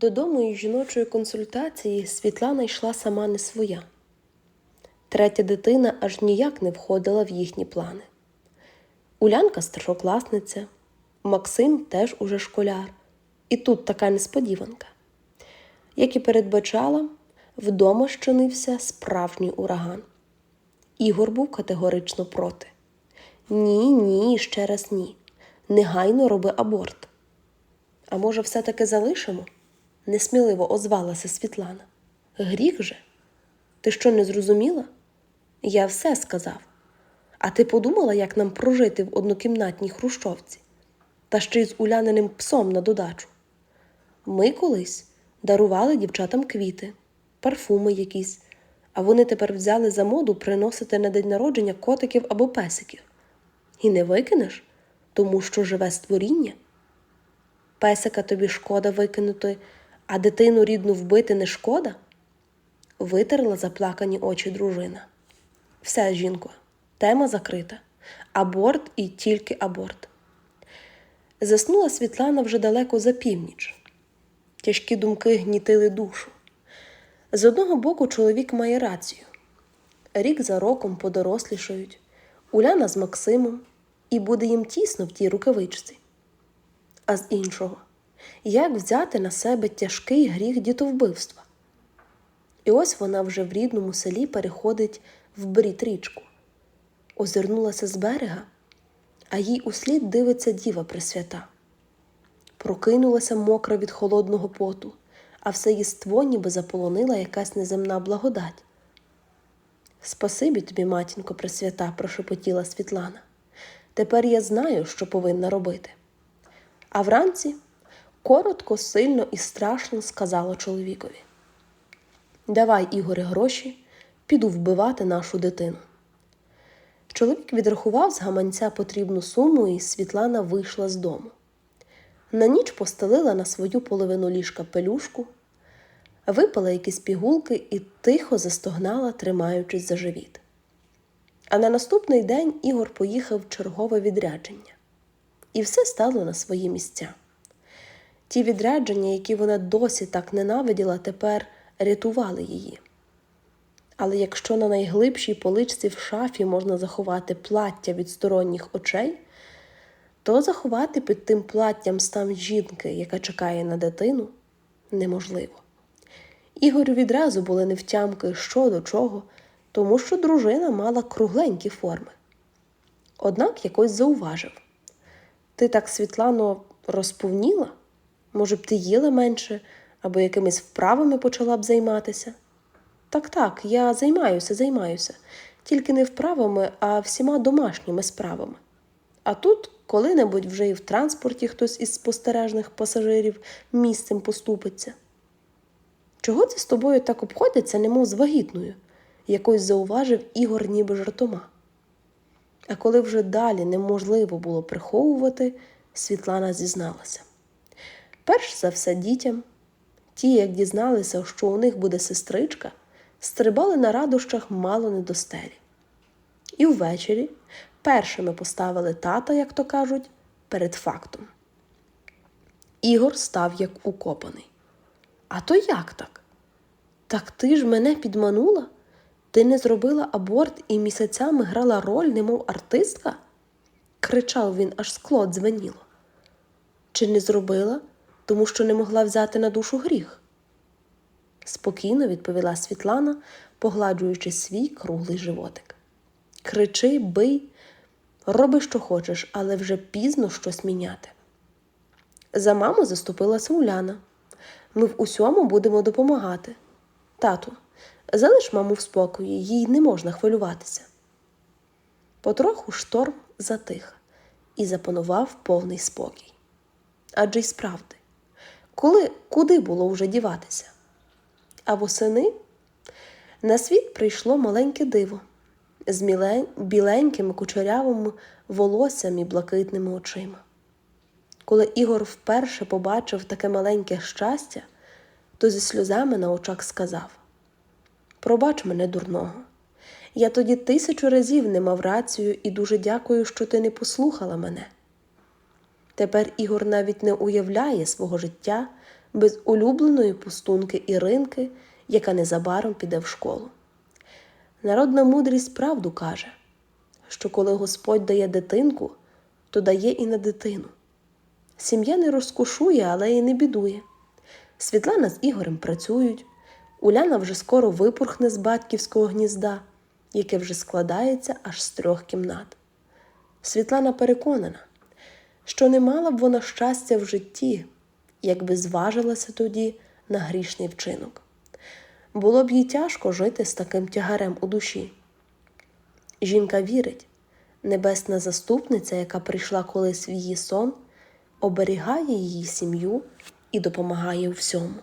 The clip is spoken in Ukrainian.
Додому із жіночої консультації Світлана йшла сама не своя. Третя дитина аж ніяк не входила в їхні плани. Улянка старшокласниця, Максим теж уже школяр. І тут така несподіванка. Як і передбачала, вдома щинився справжній ураган. Ігор був категорично проти. Ні, ні, ще раз ні. Негайно роби аборт. А може, все-таки залишимо? Несміливо озвалася Світлана. Гріх же? Ти що не зрозуміла? Я все сказав. А ти подумала, як нам прожити в однокімнатній хрущовці? Та ще й з уляненим псом на додачу. Ми колись дарували дівчатам квіти, парфуми якісь, а вони тепер взяли за моду приносити на день народження котиків або песиків. І не викинеш, тому що живе створіння. Песика тобі шкода викинути, а дитину рідну вбити не шкода? Витерла заплакані очі дружина. Все, жінко, тема закрита. Аборт і тільки аборт. Заснула Світлана вже далеко за північ. Тяжкі думки гнітили душу. З одного боку, чоловік має рацію. Рік за роком подорослішають, Уляна з Максимом, і буде їм тісно в тій рукавичці. А з іншого, як взяти на себе тяжкий гріх дітовбивства? І ось вона вже в рідному селі переходить в брід річку. Озирнулася з берега, а їй услід дивиться діва Пресвята. Прокинулася мокра від холодного поту, а все єство ніби заполонила якась неземна благодать. Спасибі тобі, матінко Пресвята, прошепотіла Світлана. Тепер я знаю, що повинна робити. А вранці коротко, сильно і страшно сказала чоловікові: Давай, Ігоре, гроші, піду вбивати нашу дитину. Чоловік відрахував з гаманця потрібну суму, і Світлана вийшла з дому. На ніч постелила на свою половину ліжка пелюшку, випала якісь пігулки і тихо застогнала, тримаючись за живіт. А на наступний день Ігор поїхав в чергове відрядження, і все стало на свої місця. Ті відрядження, які вона досі так ненавиділа, тепер рятували її. Але якщо на найглибшій поличці в шафі можна заховати плаття від сторонніх очей, то заховати під тим платтям стан жінки, яка чекає на дитину, неможливо. Ігорю відразу були невтямки що до чого, тому що дружина мала кругленькі форми. Однак якось зауважив ти так, Світлано, розповніла? Може б, ти їла менше або якимись вправами почала б займатися? Так, так, я займаюся, займаюся, тільки не вправами, а всіма домашніми справами. А тут коли-небудь вже і в транспорті хтось із спостережних пасажирів місцем поступиться. Чого це з тобою так обходяться, немов з вагітною? якось зауважив Ігор ніби жартома. А коли вже далі неможливо було приховувати, Світлана зізналася. Перш за все дітям, ті, як дізналися, що у них буде сестричка, стрибали на радощах мало не до стелі. І ввечері першими поставили тата, як то кажуть, перед фактом. Ігор став як укопаний. А то як так? Так ти ж мене підманула? Ти не зробила аборт і місяцями грала роль, немов артистка? кричав він, аж скло дзвеніло. Чи не зробила, тому що не могла взяти на душу гріх? Спокійно відповіла Світлана, погладжуючи свій круглий животик. Кричи, бий, роби, що хочеш, але вже пізно щось міняти. За маму заступилася Уляна. Ми в усьому будемо допомагати. Тату, залиш маму в спокої, їй не можна хвилюватися. Потроху шторм затих і запанував повний спокій. Адже й справді, коли, куди було вже діватися? А восени на світ прийшло маленьке диво з мілень, біленькими кучерявими волоссям і блакитними очима. Коли Ігор вперше побачив таке маленьке щастя, то зі сльозами на очах сказав Пробач мене, дурного. Я тоді тисячу разів не мав рацію і дуже дякую, що ти не послухала мене. Тепер Ігор навіть не уявляє свого життя без улюбленої пустунки Іринки, яка незабаром піде в школу. Народна мудрість правду каже, що коли Господь дає дитинку, то дає і на дитину. Сім'я не розкошує, але й не бідує. Світлана з Ігорем працюють. Уляна вже скоро випорхне з батьківського гнізда, яке вже складається аж з трьох кімнат. Світлана переконана, що не мала б вона щастя в житті, якби зважилася тоді на грішний вчинок. Було б їй тяжко жити з таким тягарем у душі. Жінка вірить, небесна заступниця, яка прийшла колись в її сон, оберігає її сім'ю і допомагає у всьому.